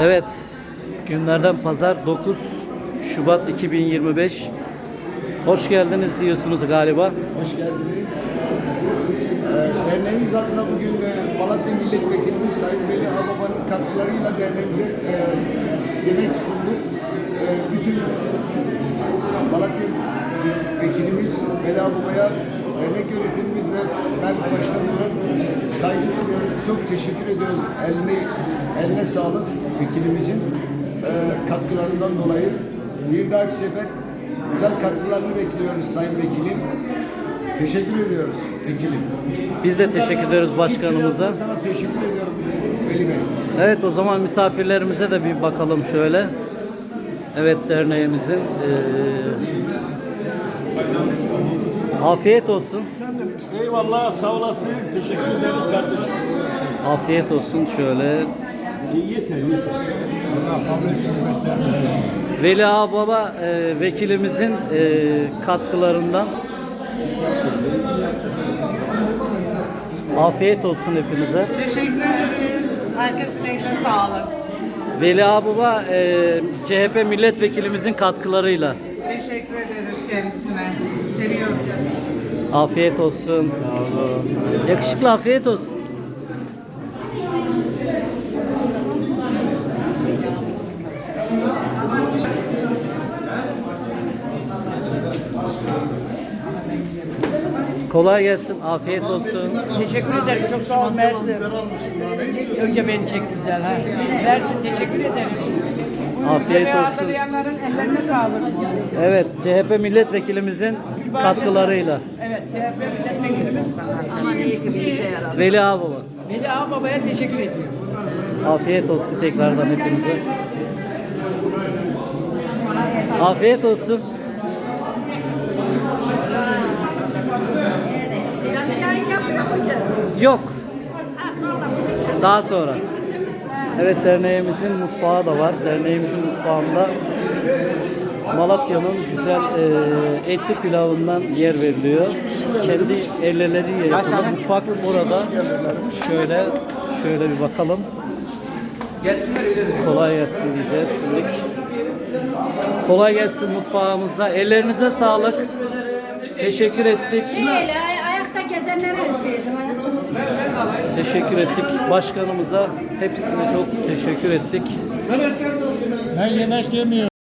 Evet, günlerden pazar 9 Şubat 2025. Hoş geldiniz diyorsunuz galiba. Hoş geldiniz. Ee, derneğimiz adına bugün e, Malatya Milletvekilimiz Sayın Veli Ağababa'nın katkılarıyla derneğimize e, yemek sunduk. E, bütün Malatya Vek- Vekilimiz Veli Ağababa'ya dernek yönetimimiz ve ben başkanına saygı sunuyorum. Çok teşekkür ediyoruz. Eline, eline sağlık vekilimizin e, katkılarından dolayı. Bir dahaki sefer güzel katkılarını bekliyoruz Sayın Vekilim. Teşekkür ediyoruz vekilim. Biz de Buradan teşekkür ediyoruz başkanımıza. Sana teşekkür ediyorum Veli Bey. Evet o zaman misafirlerimize de bir bakalım şöyle. Evet derneğimizin eee, afiyet olsun. Eyvallah sağ olasın. Teşekkür ederiz kardeşim. Afiyet olsun şöyle. İyi yeter yeter. Veli Ağababa eee, vekilimizin eee, katkılarından afiyet olsun hepinize. Teşekkür ederiz. Herkesin eline sağlık. Veli Ağababa eee CHP milletvekilimizin katkılarıyla. Teşekkür ederiz kendisine. Seviyoruz. Afiyet olsun. Yakışıklı afiyet olsun. Kolay gelsin, afiyet olsun. Teşekkür ederim. Çok sağ ol Mersin. Önce beni çek güzel ha. Mersin teşekkür ederim. Afiyet olsun. hazırlayanların ellerine sağlık. Evet, CHP milletvekilimizin katkılarıyla. Evet, CHP milletvekilimiz. Veli Ağababa. Veli Ağababa'ya teşekkür ediyorum. Afiyet olsun tekrardan hepinize. Afiyet olsun. Yok. Daha sonra. Evet derneğimizin mutfağı da var. Derneğimizin mutfağında Malatya'nın güzel e, etli pilavından yer veriliyor. Kendi elleriyle yapılan mutfak burada. Şöyle şöyle bir bakalım. Kolay gelsin diyeceğiz şimdi. Kolay gelsin mutfağımıza. Ellerinize sağlık. Teşekkür ettik. Ay- ayakta gezenlere şey. Ayakta. Teşekkür ettik. Başkanımıza hepsine çok teşekkür ettik. Ben yemek yemiyorum.